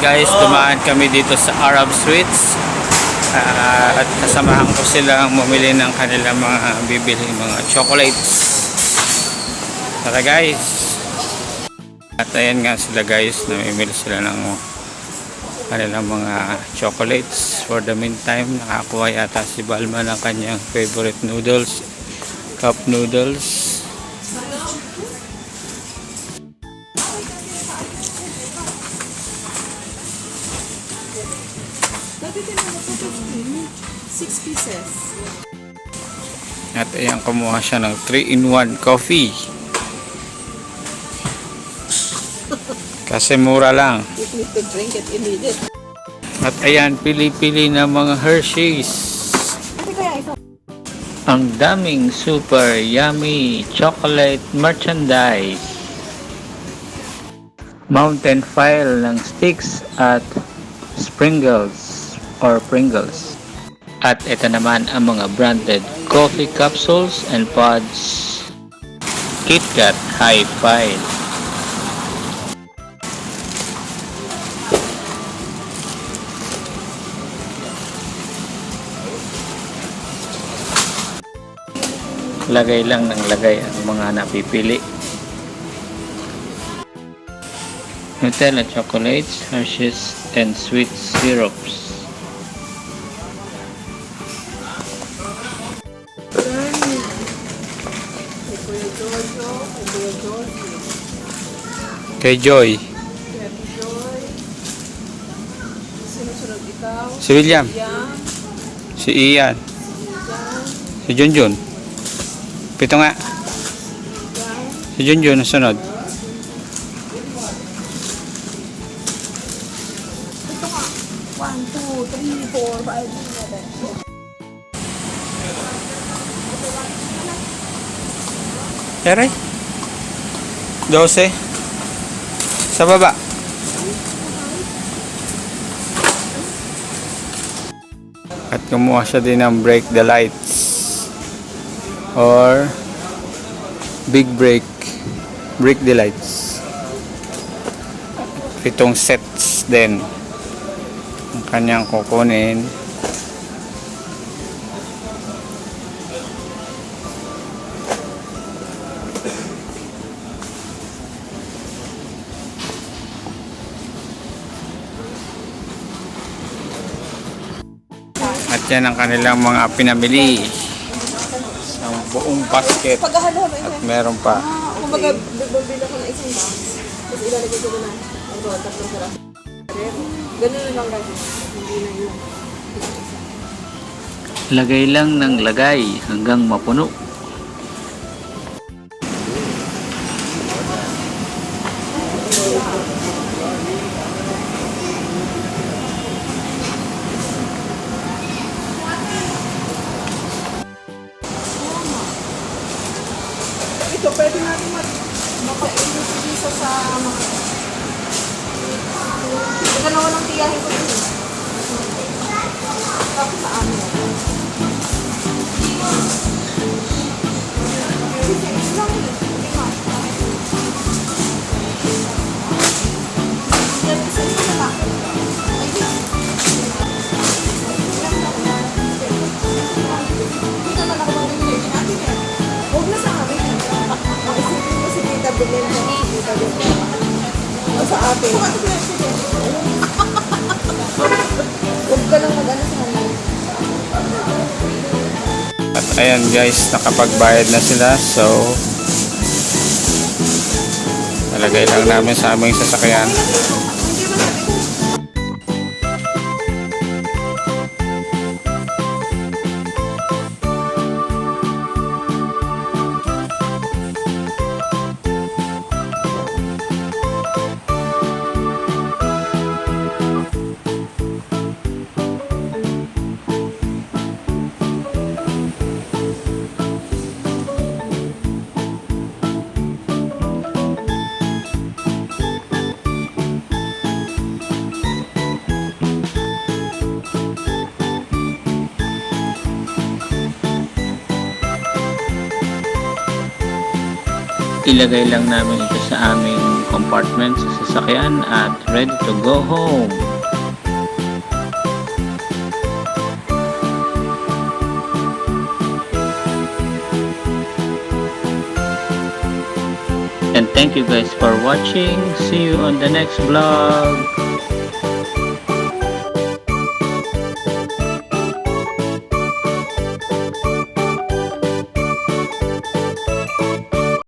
guys, dumaan kami dito sa Arab Sweets. Ah, at kasamahan ko silang mamili ng kanilang mga bibili mga chocolates. Tara guys. At ayan nga sila guys, namimili sila ng kanilang mga chocolates. For the meantime, nakakuha yata si Balma ng kanyang favorite noodles, cup noodles. 6 pieces. At ayan, kumuha siya ng 3-in-1 coffee. Kasi mura lang. You need to drink it immediately. At ayan, pili-pili na mga Hershey's. Ang daming super yummy chocolate merchandise. Mountain file ng sticks at Sprinkles or Pringles. At ito naman ang mga branded coffee capsules and pods. KitKat High Five. Lagay lang ng lagay ang mga napipili. Nutella chocolates, Hershey's, and sweet syrups. Kuya Jojo, kay Kuya Jojo, Kay Joy. kay Ate Joy. Sinusunod ikaw. Si William. Si Ian. Si Junjun. Pito nga. Si Junjun ang sunod. Ito nga. 1, 2, 3, 4, 5, 6, 7. Eray. 12. Sa baba. At kumuha siya din ng break the lights. Or big break. Break the lights. Pitong sets din. Ang kanyang kukunin. Yan ang kanilang mga pinamili. Ang buong basket. At meron pa. Ah, kumbaga, bibili ko ng isang box. Tapos ilalagay ko na ang tatlong sarap. Ganun na lang guys. Hindi na yun. Lagay lang ng lagay hanggang mapuno. Mga... Ito naman ang tiyahin ko. Tapos sa amin. Huwag ka lang sa. At ayan guys, nakapagbayad na sila. So, nalagay lang namin sa aming sasakyan. Ilagay lang namin ito sa aming compartment sa sasakyan at ready to go home. And thank you guys for watching. See you on the next vlog.